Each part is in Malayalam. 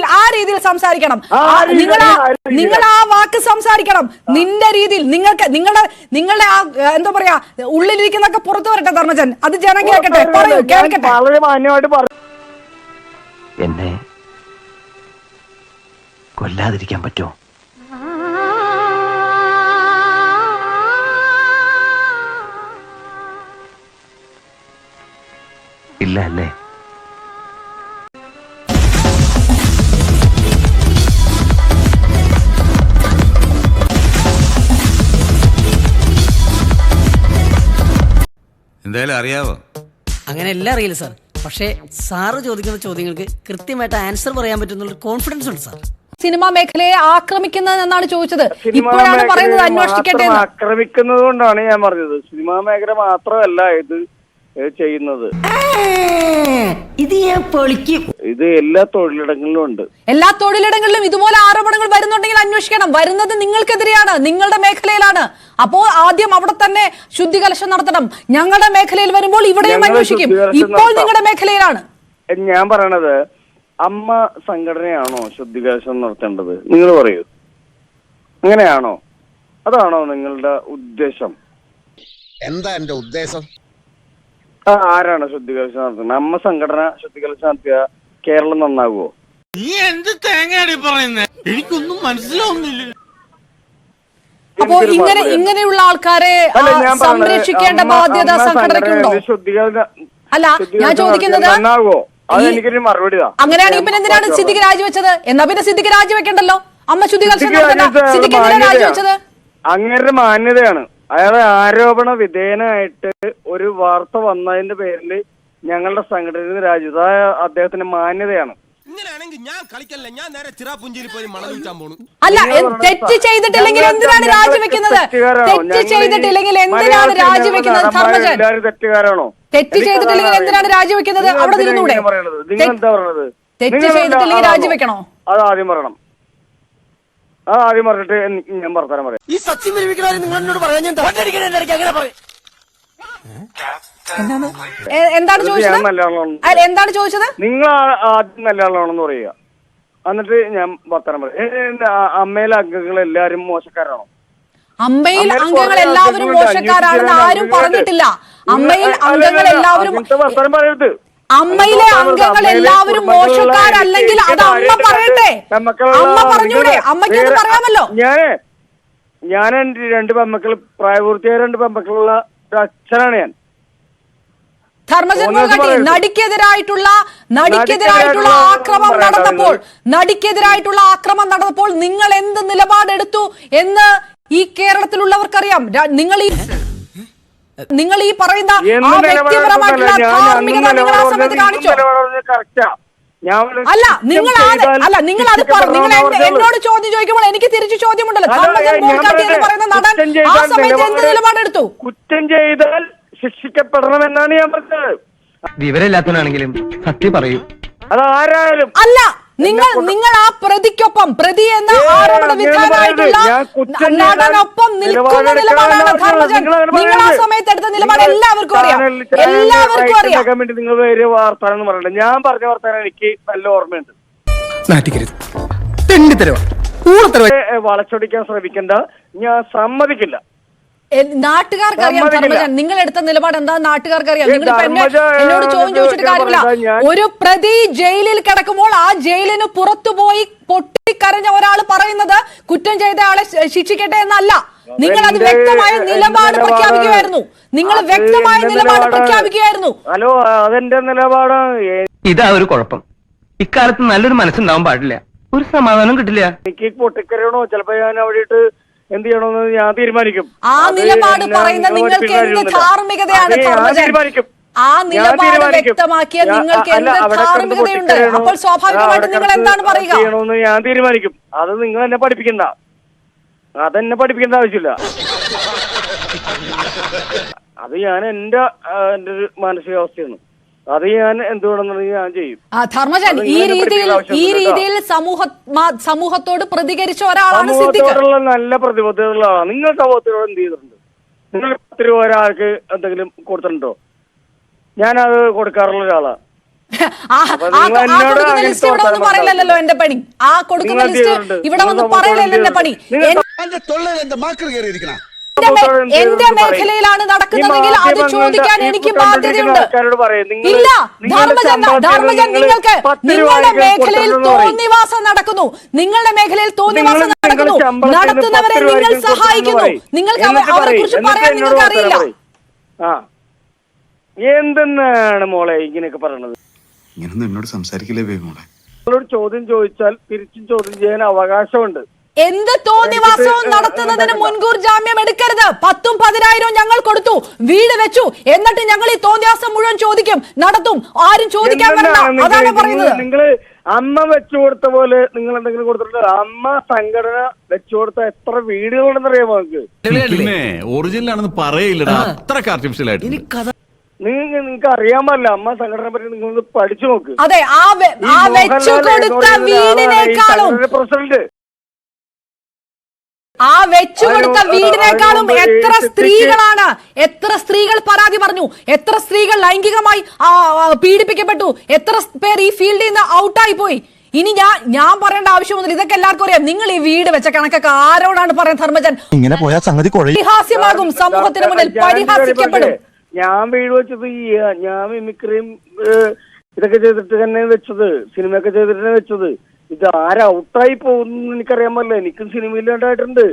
രീതിയിൽ ആ രീതിയിൽ സംസാരിക്കണം. നിങ്ങൾ നിങ്ങൾ ആ വാക്ക് സംസാരിക്കണം. നിന്റെ രീതിയിൽ നിങ്ങൾക്ക് നിങ്ങളുടെ നിങ്ങളുടെ ആ എന്താ പറയാ ഉള്ളിലിരിക്കുന്നൊക്കെ പുറത്തു വരട്ടെ ധർമ്മജൻ. അത് ജനം കേൾക്കട്ടെ പറയൂ കേൾക്കട്ടെ. വളരെ മാന്യമായിട്ട് പറഞ്ഞു എന്നെ കൊല്ലാതിരിക്കാൻ പറ്റുമോ? ഇല്ല അല്ലേ? അറിയാവോ? അങ്ങനെ എല്ലാം അറിയില്ല സാർ പക്ഷേ സാറ് ചോദിക്കുന്ന ചോദ്യങ്ങൾക്ക് കൃത്യമായിട്ട് ആൻസർ പറയാൻ പറ്റുന്ന കോൺഫിഡൻസ് ഉണ്ട് സാർ സിനിമാ മേഖലയെ ആക്രമിക്കുന്നതെന്നാണ് ചോദിച്ചത്. ഇപ്പോഴാണ് പറയുന്നത് അന്വേഷിക്കട്ടെ എന്ന്. ആക്രമിക്കുന്നത് കൊണ്ടാണ് ഞാൻ പറഞ്ഞത്. സിനിമാ മേഖല മാത്രമല്ല ഇത് ചെയ്യുന്നത്. ഇത് ഞാൻ പൊളിക്കും. ഇത് എല്ലാ തൊഴിലിടങ്ങളിലും ഉണ്ട്. എല്ലാ തൊഴിലിടങ്ങളിലും ഇതുപോലെ ആരോപണങ്ങൾ വരുന്നുണ്ടെങ്കിൽ അന്വേഷിക്കണം. വരുന്നത് നിങ്ങൾക്കെതിരെയാണ് നിങ്ങളുടെ മേഖലയിലാണ്. അപ്പോൾ ആദ്യം അവിടെ തന്നെ ശുദ്ധികലശം നടത്തണം. ഞങ്ങളുടെ മേഖലയിൽ വരുമ്പോൾ ഇവിടെയും ഞങ്ങൾ അന്വേഷിക്കും. ശുദ്ധികലശം ഇപ്പോൾ നടത്താം. നിങ്ങളുടെ മേഖലയിലാണ്. ഞാൻ പറയണത് അമ്മ സംഘടനയാണോ ശുദ്ധികലശം നടത്തേണ്ടത്? നിങ്ങൾ പറയൂ. അങ്ങനെയാണോ? അതാണോ നിങ്ങളുടെ ഉദ്ദേശം? എന്താ എന്റെ ഉദ്ദേശം? ആ, ആരാണ് ശുദ്ധികലശം നടത്തുന്നത് നമ്മ സംഘടന ശുദ്ധികലശം നടത്തിയ കേരളം നന്നാകുമോ നീ എന്ത് തേങ്ങയാണ് പറയുന്നത് എനിക്കൊന്നും മനസ്സിലാവുന്നില്ല. അപ്പോ ഇങ്ങനെ ഇങ്ങനെയുള്ള ആൾക്കാരെ സംരക്ഷിക്കേണ്ട ബാധ്യത സംഘടനയ്ക്കുണ്ടോ അല്ല ഞാൻ ചോദിക്കുന്നത് നടത്തിയാൽ നന്നാകുമോ അത് ഈ- എനിക്കൊരു മറുപടി. അങ്ങനെയാണെങ്കിൽ പിന്നെ എന്തിനാണ് സിദ്ദിഖ് രാജിവെച്ചത്? എന്നാ പിന്നെ സിദ്ദിഖ് രാജിവെക്കണ്ടല്ലോ? അമ്മ ശുദ്ധികലശം സിദ്ദിഖ് എന്തിനാണ് രാജിവെച്ചത് അങ്ങനെ മാന്യതയാണ്. അയാളെ ആരോപണ വിധേയനായിട്ട് ഒരു വാർത്ത വന്നതിന്റെ പേരിൽ ഞങ്ങളുടെ സംഘടനയിൽ നിന്ന് രാജി അത് അദ്ദേഹത്തിന്റെ മാന്യതയാണ്. ഇങ്ങനെയാണെങ്കിൽ ഞാൻ കളിക്കല്ല ഞാൻ നേരെ ചിറാപുഞ്ചിയിൽ പോയി മണൽ പോണു. അല്ല നിങ്ങൾ തെറ്റ് ചെയ്തിട്ടില്ലെങ്കിൽ എന്തിനാണ് രാജിവെക്കുന്നത് തെറ്റ് ചെയ്തിട്ടില്ലെങ്കിൽ എന്തിനാണ് രാജിവെക്കുന്നത് ധർമ്മജൻ. എല്ലാവരും തെറ്റുകാരാണോ? തെറ്റ് ചെയ്തിട്ടില്ലെങ്കിൽ എന്തിനാണ്. രാജിവെക്കുന്നത്? അവിടെ തെറ്റ് എന്താ പറയണത്? തെറ്റ് ചെയ്തിട്ടില്ലെങ്കിൽ? രാജിവെക്കണോ? അത് ആദ്യം പറയണം. അത് ആദ്യം പറഞ്ഞിട്ട് ഞാൻ വർത്താനം പറയാം. ഈ സത്യം വിരമിക്കണവരെ നിങ്ങൾ എന്നോട് പറയാൻ ഞാൻ അങ്ങനെ പറയും. എന്താണ്? ചോദിച്ചത്? അല്ല, എന്താണ് ചോദിച്ചത്? നിങ്ങൾ ആ- ആദ്യം നല്ല ആളാണെന്ന് പറയുക. എന്നിട്ട് ഞാൻ വർത്തമാനം പറയാം. ഏ, എന്റെ ആ- അമ്മയിലെ അംഗങ്ങൾ എല്ലാരും മോശക്കാരാണോ? അമ്മയിൽ അംഗങ്ങൾ കുറേ എല്ലാവരും അംഗങ്ങളുണ്ട്. മോശക്കാരാണെന്ന് അഞ്ഞൂറ്റി ആരും പറഞ്ഞിട്ടില്ല. അമ്മയിൽ അല്ല, അല്ല, അംഗങ്ങൾ എല്ലാവരും അങ്ങനത്തെ പറയരുത്. അമ്മയിലെ അംഗങ്ങൾ എല്ലാവരും മോശക്കാരല്ലെങ്കിൽ അത് അമ്മ പറയട്ടെ? അമ്മ പറഞ്ഞൂടെ? അമ്മയ്ക്ക് അത് പറയാമല്ലോ? ഞാൻ ഞാൻ രണ്ട് പെമ്മക്കൾ പ്രായപൂർത്തിയായ രണ്ട് പെമ്മക്കളുള്ള അച്ഛനാണ് ഞാൻ. നടിക്കെതിരായിട്ടുള്ള നടിക്കെതിരായിട്ടുള്ള ആക്രമം നടന്നപ്പോൾ. നടിക്കെതിരായിട്ടുള്ള ആക്രമം നടന്നപ്പോൾ നിങ്ങൾ എന്ത് നിലപാടെടുത്തു എന്ന് ഈ കേരളത്തിലുള്ളവർക്കറിയാം. നിങ്ങൾ ഈ നിങ്ങൾ ഈ പറയുന്ന ആ എന്ത് വ്യക്തിപരമായിട്ടുള്ള ധാർമ്മികത നിങ്ങൾ ആ സമയത്ത് കാണിച്ചോ? കറക്റ്റാ ഞാൻ ഒരു അല്ല നിങ്ങൾ അല്ല നിങ്ങൾ അത് പറ- നിങ്ങൾ എന്നോട് ചോദ്യം ചോദിക്കുമ്പോൾ എനിക്ക് തിരിച്ചു ചോദ്യമുണ്ടല്ലോ. എന്ന് പറയുന്ന നടൻ ആ സമയത്ത് എന്ത് നിലപാട് നിലപാടെടുത്തു? കുറ്റം ചെയ്താൽ ശിക്ഷിക്കപ്പെടണമെന്നാണ് ഞാൻ പറഞ്ഞത്. വിവരമില്ലാത്തവനാണെങ്കിലും സത്യം പറയൂ. അതാരായാലും അല്ല നിങ്ങൾ നിങ്ങൾ ആ പ്രതിക്കൊപ്പം പ്രതി എന്ന ആരോപണ ചെയ്താൽ നടനൊപ്പം നിൽക്കുന്ന നിലപാടാണ് ധർമ്മജൻ നിങ്ങൾ ആ സമയത്ത് എടുത്ത നിലപാട് എല്ലാവർക്കും അറിയാം. എല്ലാവർക്കും അറിയാം. നിങ്ങൾ വേറെ വാർത്താനം പറയണ്ട. ഞാൻ പറഞ്ഞ വർത്താനം എനിക്ക് നല്ല ഓർമ്മയുണ്ട്. വളച്ചൊടിക്കാൻ ശ്രമിക്കണ്ട. ഞാൻ സമ്മതിക്കില്ല. നാട്ടുകാർക്ക് അറിയാം ധർമ്മജൻ. നിങ്ങൾ എടുത്ത നിലപാട് എന്താ നാട്ടുകാർക്ക് അറിയാം നിങ്ങൾ എന്നോട് ചോദ്യം ചോദിച്ചിട്ട് കാര്യമില്ല. ഒരു പ്രതി ജയിലിൽ കിടക്കുമ്പോൾ ആ ജയിലിന് പുറത്തുപോയി പൊട്ടിക്കരഞ്ഞ ഒരാൾ പറയുന്നത് കുറ്റം ചെയ്ത ആളെ ശിക്ഷിക്കട്ടെ എന്നല്ല. നിങ്ങൾ അത് വ്യക്തമായ നിലപാട്. പ്രഖ്യാപിക്കുകയായിരുന്നു നിങ്ങൾ വ്യക്തമായ നിലപാട്. പ്രഖ്യാപിക്കുകയായിരുന്നു ഹലോ അതെന്റെ നിലപാട്. ഇതാ ഒരു കുഴപ്പം. ഇക്കാലത്ത് നല്ലൊരു മനസ്സുണ്ടാവാൻ പാടില്ല. ഒരു സമാധാനം കിട്ടില്ല. എനിക്ക് പൊട്ടിക്കരയണോ? ചിലപ്പോ ഞാൻ അവിടെ ഇട്ട് എന്ത് ചെയ്യണമെന്ന് ഞാൻ തീരുമാനിക്കും. ആ നിലപാട് പറയുന്ന നിങ്ങൾക്ക് എന്ത്. ധാർമ്മികതയാണ് തീരുമാനിക്കും. ആ നിലപാട് വ്യക്തമാക്കിയ നിങ്ങൾക്ക് എന്ത് ധാർമ്മികതയുണ്ട്? അപ്പോൾ സ്വാഭാവികമായിട്ടും നിങ്ങൾ എന്താണ് പറയുക? ചെയ്യണമെന്ന് ഞാൻ തീരുമാനിക്കും. അത് നിങ്ങൾ എന്നെ പഠിപ്പിക്കണ്ട. അതെന്നെ പഠിപ്പിക്കേണ്ട ആവശ്യമില്ല. അത് ഞാൻ എന്റെ എന്റെ ഒരു മാനസികാവസ്ഥയാണ്. അത് ഞാൻ എന്തുകൊണ്ടെന്നുണ്ടെങ്കിൽ ഞാൻ ചെയ്യും. ആ ധർമ്മജൻ ഈ രീതിയിൽ ഈ രീതിയിൽ സമൂഹ സമൂഹത്തോട് പ്രതികരിച്ച ഒരാളാണ് സമൂഹത്തോടുള്ള നല്ല പ്രതിബദ്ധതയുള്ള ആളാണ്. നിങ്ങൾ സമൂഹത്തിനോട് എന്ത് ചെയ്തിട്ടുണ്ട്? നിങ്ങൾ പത്ത് രൂപ ഒരാൾക്ക് എന്തെങ്കിലും കൊടുത്തിട്ടുണ്ടോ? ഞാനത് കൊടുക്കാറുള്ള ഒരാളാണ് ആ അപ്പൊ ആ- നിങ്ങൾ കൊടുക്കുന്ന ലിസ്റ്റ് ഇവിടെ വന്ന് തോട്ടാൻ പറയില്ലല്ലോ എന്റെ പണി. ആ കൊടുക്കുന്ന ലിസ്റ്റ്. ഇവിടെ വന്ന് പറയില്ലല്ലോ എന്റെ പണി. എന്റെ തൊള്ളയിൽ എന്റെ മാക്കൾ കയറിയിരിക്കണ. എന്റെ. മേഖലയിലാണ് നടക്കുന്നതെങ്കിൽ അത് ചോദിക്കാൻ എനിക്ക് ബാധ്യതയുണ്ട്. ഇല്ല ധർമ്മജൻ ധർമ്മജൻ നിങ്ങൾക്ക് നിങ്ങളുടെ മേഖലയിൽ തോന്നിവാസം നടക്കുന്നു. നിങ്ങളുടെ മേഖലയിൽ തോന്നിവാസം നടക്കുന്നു. നടത്തുന്നവരെ നിങ്ങൾ സഹായിക്കുന്നു. നിങ്ങൾക്ക് അവരെ കുറിച്ച് പറയാൻ നിങ്ങൾക്ക് അറിയില്ല ആ. എന്തെന്നാണ് മോളെ ഇങ്ങനെയൊക്കെ പറയണത്? ഇങ്ങനൊന്നും എന്നോട് സംസാരിക്കില്ലേ മോളെ നിങ്ങളോട് ചോദ്യം ചോദിച്ചാൽ തിരിച്ചും ചോദ്യം ചെയ്യാൻ അവകാശമുണ്ട്. എന്ത് തോന്നിവാസവും നടത്തുന്നതിന് മുൻകൂർ ജാമ്യം എടുക്കരുത്. പത്തും പതിനായിരവും ഞങ്ങൾ കൊടുത്തു. വീട് വെച്ചു. എന്നിട്ട് ഞങ്ങൾ ഈ തോന്നിവാസം മുഴുവൻ ചോദിക്കും. നടത്തും. ആരും ചോദിക്കാൻ വരണ്ട. അതാണ് പറയുന്നത്. നിങ്ങൾ അമ്മ വെച്ചു കൊടുത്ത പോലെ നിങ്ങൾ എന്തെങ്കിലും കൊടുത്തിട്ടുണ്ട്? അമ്മ സംഘടന വെച്ചു കൊടുത്ത എത്ര വീടുകളുണ്ടെന്ന് അറിയാമോ നിങ്ങൾക്ക്? പിന്നെ ഒറിജിനൽ ആണെന്ന് പറയില്ലടാ. അത്ര ആർട്ടിഫിഷ്യൽ ആയിട്ട്. നിങ്ങൾക്ക് അറിയാമല്ല അമ്മ സംഘടനയെ പറ്റി നിങ്ങൾ പഠിച്ചു നോക്ക്. അതെ ആ വെച്ചു കൊടുത്ത വീടിനേക്കാളും പ്രസിഡന്റ് ആ വെച്ചു കൊടുത്ത വീടിനേക്കാളും എത്ര സ്ത്രീകളാണ്? എത്ര സ്ത്രീകൾ പരാതി പറഞ്ഞു? എത്ര സ്ത്രീകൾ ലൈംഗികമായി പീഡിപ്പിക്കപ്പെട്ടു? എത്ര പേർ ഈ ഫീൽഡിൽ നിന്ന് ഔട്ടായി പോയി? ഇനി ഞാൻ ഞാൻ പറയേണ്ട ആവശ്യമൊന്നുമില്ല ഇതൊക്കെ എല്ലാവർക്കും അറിയാം. നിങ്ങൾ ഈ വീട് വെച്ച കണക്കൊക്കെ ആരോടാണ് പറയുന്നത് ധർമ്മജൻ? ഇങ്ങനെ പോയാൽ സംഗതി കുഴയും പരിഹാസ്യമാകും. സമൂഹത്തിന് മുന്നിൽ പരിഹാസിക്കപ്പെടും. ഞാൻ വീട് വെച്ചത് ഞാൻ മിമിക്രിയും ഇതൊക്കെ ചെയ്തിട്ട് തന്നെ വെച്ചത്. സിനിമയൊക്കെ ചെയ്തിട്ട് തന്നെ വെച്ചത്. ഇത് ആര് ഔട്ടായി പോകുന്നു എനിക്കറിയാൻ പറ്റില്ല എനിക്കും സിനിമയിൽ ഉണ്ടായിട്ടുണ്ട്.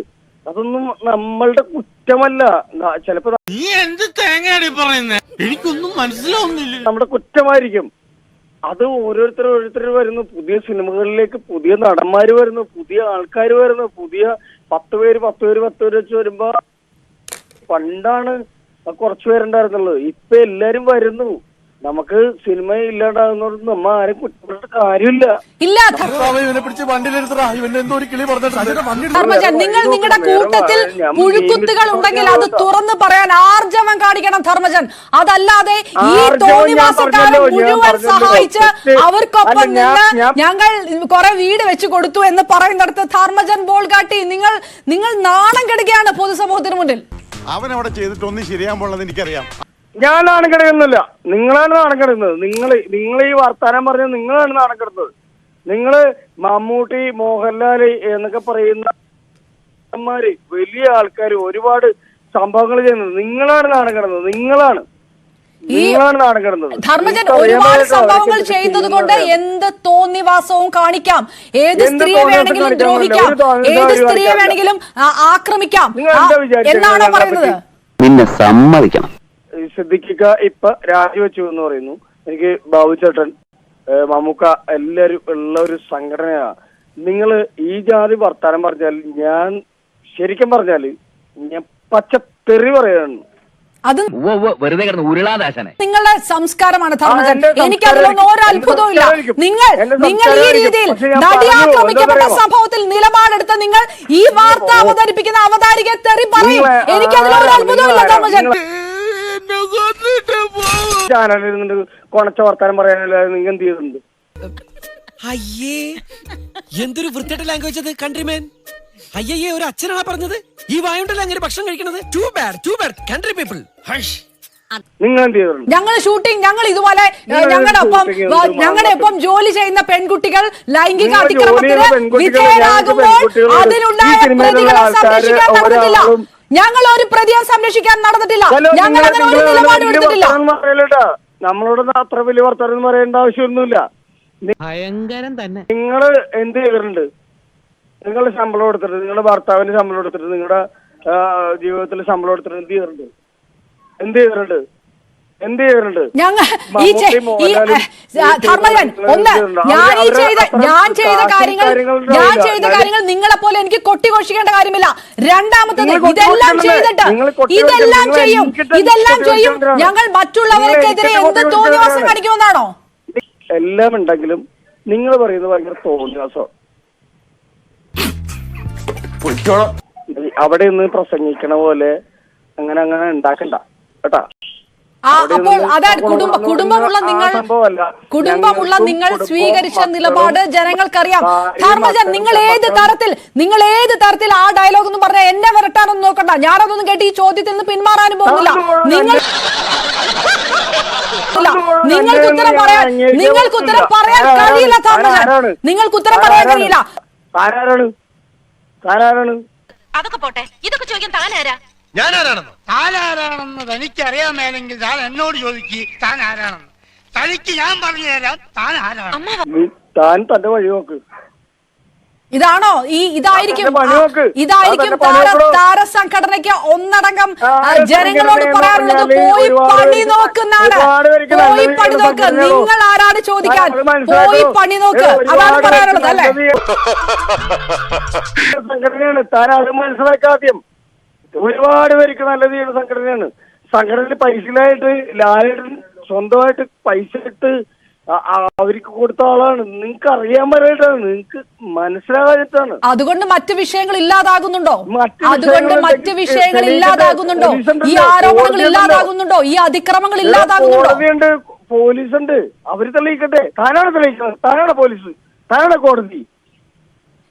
അതൊന്നും നമ്മളുടെ കുറ്റമല്ല. ചിലപ്പോ നീ എന്ത് തേങ്ങയാണ് പറയുന്നത് എനിക്കൊന്നും മനസ്സിലാവുന്നില്ല. നമ്മുടെ കുറ്റമായിരിക്കും. അത് ഓരോരുത്തർ ഓരോരുത്തർ വരുന്നു. പുതിയ സിനിമകളിലേക്ക് പുതിയ നടന്മാർ വരുന്നു. പുതിയ ആൾക്കാർ വരുന്നു. പുതിയ പത്ത് പേര് പത്ത് പേര് പത്ത് പേര് വെച്ച് വരുമ്പോ പണ്ടാണ് കുറച്ചു പേരുണ്ടായിരുന്നുള്ളൂ ഇപ്പൊ എല്ലാരും വരുന്നു. നമുക്ക് സിനിമ ഇല്ലാണ്ടാകുന്നവർക്ക് നമ്മ ആരും കുറ്റപ്പെട്ടിട്ട് കാര്യമില്ല. ഇല്ല ഇവനെ പിടിച്ച് വണ്ടിയിലെടുത്തടാ ഇവന്റെ എന്തോ ഒരു കിളി നിങ്ങൾ നിങ്ങളുടെ കൂട്ടത്തിൽ പുഴുക്കുത്തുകൾ ഉണ്ടെങ്കിൽ അത് തുറന്നു പറയാൻ ആർജവം കാണിക്കണം ധർമ്മജൻ അതല്ലാതെ ഈ തോന്നിവാസക്കാരെ മുഴുവൻ സഹായിച്ച് അവർക്കൊപ്പം നിന്ന് ഞങ്ങൾ കുറെ വീട് വെച്ച് കൊടുത്തു എന്ന് പറയുന്നിടത്ത് ധർമ്മജൻ ബോൾ കാട്ടി നിങ്ങൾ നിങ്ങൾ നാണം കെടുകയാണ് പൊതുസമൂഹത്തിന് മുന്നിൽ. അവൻ അവിടെ ചെയ്തിട്ടൊന്നും ശരിയാൻ പോണെന്ന് എനിക്കറിയാം. ഞാൻ നാണക്കെടുക്കുന്നില്ല കിടക്കുന്നില്ല നിങ്ങളാണ് നാണക്കെടുക്കുന്നത് നിങ്ങൾ നിങ്ങൾ ഈ വർത്താനം പറഞ്ഞത് നിങ്ങളാണ് നാണക്കെടുത്തത് നിങ്ങൾ മമ്മൂട്ടി മോഹൻലാൽ എന്നൊക്കെ പറയുന്ന വലിയ ആൾക്കാർ ഒരുപാട് സംഭവങ്ങൾ ചെയ്യുന്നത്. നിങ്ങളാണ് നാണക്കെടുന്നത് കിടന്നത്. നിങ്ങളാണ്. ധർമ്മജൻ ഒരുപാട് സംഭവങ്ങൾ ചെയ്യുന്നത് കൊണ്ട് എന്ത് തോന്നിവാസവും കാണിക്കാം. ഏത് സ്ത്രീയെ വേണമെങ്കിലും ദ്രോഹിക്കാം? ഏത് സ്ത്രീയെ വേണമെങ്കിലും ആക്രമിക്കാം. എന്നാണോ പറയുന്നത്? പിന്നെ സമ്മതിക്കണം. സിദ്ദിഖിക്ക ഇപ്പൊ രാജിവെച്ചു എന്ന് പറയുന്നു. എനിക്ക് ബാബു ചേട്ടൻ മമ്മൂക്ക എല്ലാരും ഉള്ള ഒരു സംഘടനയാ നിങ്ങൾ ഈ ജാതി വർത്താനം പറഞ്ഞാൽ ഞാൻ ശരിക്കും പറഞ്ഞാൽ ഞാൻ പച്ച തെറി പറയാണ്. അത് വെറുതെ കിടന്ന് ഉരുളാദാശനെ നിങ്ങളുടെ സംസ്കാരമാണ് ധർമ്മജൻ. അതിലൊന്നും ഒരു അത്ഭുതവും ഇല്ല. നിങ്ങൾ നിങ്ങൾ ഈ രീതിയിൽ നടി ആക്രമിക്കപ്പെട്ട സംഭവത്തിൽ നിലപാടെടുത്ത് നിങ്ങൾ ഈ വാർത്ത അവതരിപ്പിക്കുന്ന അവതാരിക തെറി പറയും. എനിക്കതിലൊരു ആരാ- അത്ഭുതവും ഇല്ല ധർമ്മജൻ. കൊണച്ച വർത്താനം പറയാനല്ലാതെ നിങ്ങൾ എന്ത് ചെയ്തിട്ടുണ്ട്? അയ്യേ എന്തൊരു വൃത്തിയുടെ ലാംഗ്വേജ് അത് കൺട്രിമേൻ അയ്യേ ഒരു അച്ഛനാണ് പറഞ്ഞത്? ഈ വായുണ്ടല്ലോ അങ്ങനെ ഭക്ഷണം കഴിക്കണത്? Too bad too bad country people നിങ്ങൾ എന്ത് ചെയ്തിട്ടുണ്ട്? ഞങ്ങൾ ഷൂട്ടിംഗ് ഞങ്ങൾ ഇതുപോലെ ഞങ്ങളുടെ ഒപ്പം ഞങ്ങളുടെ ഒപ്പം ജോലി ചെയ്യുന്ന പെൺകുട്ടികൾ ലൈംഗിക അതിക്രമത്തിന് വിധേയരാകുമ്പോൾ അതിലുണ്ടായ പ്രതികളെ സംരക്ഷിക്കാൻ ഒരാളും- ഞങ്ങൾ ഒരു പ്രതിയെ സംരക്ഷിക്കാൻ നടന്നിട്ടില്ല. ഞങ്ങൾ നിങ്ങൾ- അങ്ങനെ ഒരു നിലപാട് എടുത്തിട്ടില്ല. നമ്മളോട് അത്ര വലിയ വർത്തമാനം പറയേണ്ട ആവശ്യമൊന്നുമില്ല. ഭയങ്കരം തന്നെ. നിങ്ങൾ എന്ത് ചെയ്തിട്ടുണ്ട്? നിങ്ങൾ ശമ്പളം എടുത്തിട്ട് നിങ്ങളുടെ ഭർത്താവിന് ശമ്പളം എടുത്തിട്ട് നിങ്ങളുടെ ജീവിതത്തിൽ ശമ്പളം എടുത്തിട്ട് എന്ത് ചെയ്തിട്ടുണ്ട്? എന്ത് ചെയ്തിട്ടുണ്ട്? എന്ത് ഞങ്ങൾ ഈ ധർമ്മജൻ ഒന്ന് ഞാൻ ഈ ചെയ്ത ഞാൻ ചെയ്ത കാര്യങ്ങൾ ഞാൻ ചെയ്ത കാര്യങ്ങൾ നിങ്ങളെ പോലെ എനിക്ക് കൊട്ടിഘോഷിക്കേണ്ട കാര്യമില്ല. രണ്ടാമത്തത് ഇതെല്ലാം ചെയ്തിട്ട് ഇതെല്ലാം ചെയ്യും. ഇതെല്ലാം ചെയ്യും. ഞങ്ങൾ മറ്റുള്ളവർക്കെതിരെ എന്ത് തോന്നിവാസം കാണിക്കുമെന്നാണോ? എല്ലാം ഉണ്ടെങ്കിലും നിങ്ങൾ പറയുന്നത് ഭയങ്കര തോന്നിവാസം അവിടെ നിന്ന് പ്രസംഗിക്കണ പോലെ അങ്ങനെ അങ്ങനെ ഉണ്ടാക്കണ്ട. കേട്ടാ? അപ്പോൾ അതാണ് കുടുംബ കുടുംബമുള്ള നിങ്ങൾ. കുടുംബമുള്ള നിങ്ങൾ സ്വീകരിച്ച നിലപാട് ജനങ്ങൾക്കറിയാം. ധർമ്മജൻ നിങ്ങൾ ഏത് തരത്തിൽ നിങ്ങൾ ഏത് തരത്തിൽ ആ ഡയലോഗ് എന്ന് പറഞ്ഞാൽ എന്നെ വരട്ടാനൊന്നും നോക്കണ്ട. ഞാനതൊന്നും കേട്ട് ഈ ചോദ്യത്തിൽ നിന്ന് പിന്മാറാനും പോകുന്നില്ല. നിങ്ങൾ നിങ്ങൾക്ക് ഉത്തരം പറയാൻ നിങ്ങൾക്ക് ഉത്തരം പറയാൻ കഴിയില്ല ധർമ്മജൻ. നിങ്ങൾക്ക് ഉത്തരം പറയാൻ കഴിയില്ല. അതൊക്കെ പോട്ടെ. ഇതൊക്കെ ചോദിക്കാൻ താനാരാ ഞാനാരാണെന്നോ? താനാരാണെന്ന് തനിക്ക് അറിയാമേലെങ്കിൽ താൻ എന്നോട് ചോദിക്ക് താൻ ആരാണെന്ന് തനിക്ക് ഞാൻ പറഞ്ഞു തരാം താൻ ആരാണ് നീ- താൻ തന്റെ വഴി നോക്ക്. ഇതാണോ? ഈ ഇതായിരിക്കും അതെന്നെ പണി നോക്ക്. ഇതായിരിക്കും പണി താര? താര സംഘടനയ്ക്ക് ഒന്നടങ്കം ആ, ആ, ജനങ്ങളോട് പറയാറുള്ളത് പറഞ്ഞാൽ പോയി ഒരുപാട് പണി പേർക്ക് നോക്കുന്നാണ് ഒരുപാട് പേർക്ക് പോയി നല്ലത് പണി നോക്ക്? നിങ്ങൾ ആരാണ് ചോദിക്കാൻ? അത്? പോയി പണി നോക്ക്. അതാണ് പറയാറുള്ളത് പറയാനുള്ളത് അല്ലേ? നല്ലത് സംഘടനയാണ്. താൻ അത് മനസ്സിലാക്കാദ്യം ഒരുപാട് പേർക്ക് നല്ലത് ചെയ്യുന്ന സംഘടനയാണ്. സംഘടനയിൽ പൈസയിലായിട്ട് ലാലേട്ടൻ സ്വന്തമായിട്ട് പൈസ ഇട്ട് അവർക്ക് കൊടുത്ത ആളാണ്. നിങ്ങൾക്ക് അറിയാൻ പറ്റായിട്ടാണ് നിങ്ങൾക്ക് മനസ്സിലാകാഞ്ഞിട്ടാണ് അതുകൊണ്ട് മറ്റു വിഷയങ്ങൾ ഇല്ലാതാകുന്നുണ്ടോ? അതുകൊണ്ട് മറ്റു വിഷയങ്ങൾ. ഇല്ലാതാകുന്നുണ്ടോ? ഈ. ആരോപണങ്ങൾ. ഇല്ലാതാകുന്നുണ്ടോ? ഈ അതിക്രമങ്ങൾ ഇല്ലാതാകുന്നുണ്ടോ? പോലീസ് ഉണ്ട് അവർ തെളിയിക്കട്ടെ. താനാണ് തെളിയിക്കുന്നത്. താനാണ് പോലീസ്. താനാണ് കോടതി.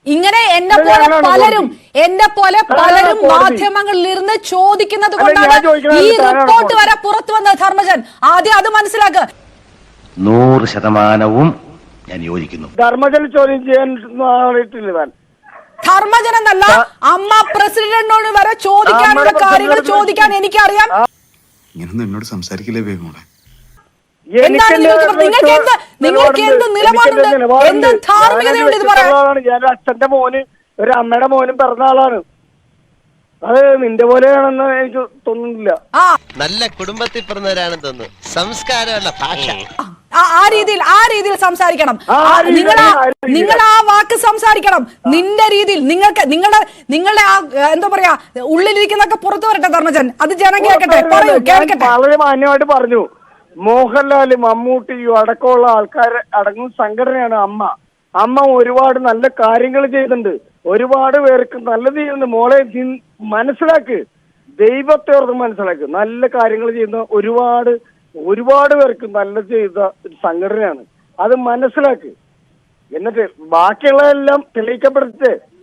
ഇങ്ങനെ എന്നെ പോലെ പലരും. എന്നെ പോലെ പലരും മാധ്യമങ്ങളിൽ ഇരുന്ന് ചോദിക്കുന്നത് കൊണ്ടാണ് ഈ റിപ്പോർട്ട് വരെ പുറത്തു വന്നത് ധർമ്മജൻ. ആദ്യം അത് മനസ്സിലാക്കുക നൂറ് ശതമാനവും ഞാൻ യോജിക്കുന്നു. ധർമ്മജൻ ചോദ്യം ചെയ്യാൻ ധർമ്മജൻ എന്നല്ല അമ്മ പ്രസിഡന്റിനോട് വരെ ചോദിക്കാനുള്ള കാര്യങ്ങൾ ചോദിക്കാൻ എനിക്കറിയാം. ഇങ്ങനൊന്നും എന്നോട് സംസാരിക്കില്ലേ ബേബിമോളെ എന്താണ് നിങ്ങൾക്ക് നിങ്ങൾക്ക് എന്ത് നിങ്ങൾക്ക് എന്ത് നിലപാടുണ്ട്? എന്ത് ധാർമ്മികതയുണ്ട് ഇത് പറയാൻ? ഞാൻ അച്ഛന്റെ മോന് ഒരു അമ്മയുടെ മോനും പിറന്ന ആളാണ്. അത് നിന്റെ പോലെയാണെന്ന് എനിക്ക് തോന്നുന്നില്ല. ആ. നല്ല കുടുംബത്തിൽ പിറന്നവരാണെന്ന് തോന്നുന്നു. സംസ്കാരമുള്ള ഭാഷ. ആ ആ രീതിയിൽ ആ രീതിയിൽ സംസാരിക്കണം. നിങ്ങൾ നിങ്ങൾ ആ വാക്ക് സംസാരിക്കണം. നിന്റെ രീതിയിൽ നിങ്ങൾക്ക് നിങ്ങളുടെ നിങ്ങളുടെ ആ എന്താ പറയാ ഉള്ളിലിരിക്കുന്നൊക്കെ പുറത്തു വരട്ടെ ധർമ്മജൻ. അത് ജനം കേൾക്കട്ടെ പറയൂ കേൾക്കട്ടെ. വളരെ മാന്യമായിട്ട് പറഞ്ഞു. മോഹൻലാൽ മമ്മൂട്ടിയും അടക്കമുള്ള ആൾക്കാർ അടങ്ങുന്ന സംഘടനയാണ് അമ്മ. അമ്മ ഒരുപാട് നല്ല കാര്യങ്ങൾ ചെയ്തിട്ടുണ്ട്. ഒരുപാട് പേർക്ക് നല്ലത് ചെയ്യുന്നുണ്ട് മോളെ മനസ്സിലാക്ക്. ദൈവത്തെ ഓർത്ത് മനസ്സിലാക്ക്. നല്ല കാര്യങ്ങൾ ചെയ്യുന്ന ഒരുപാട് ഒരുപാട് പേർക്ക് നല്ലത് ചെയ്ത ഒരു സംഘടനയാണ്. അത് മനസ്സിലാക്ക്. എന്നിട്ട് ബാക്കിയുള്ള എല്ലാം തെളിയിക്കപ്പെടുത്തിട്ട്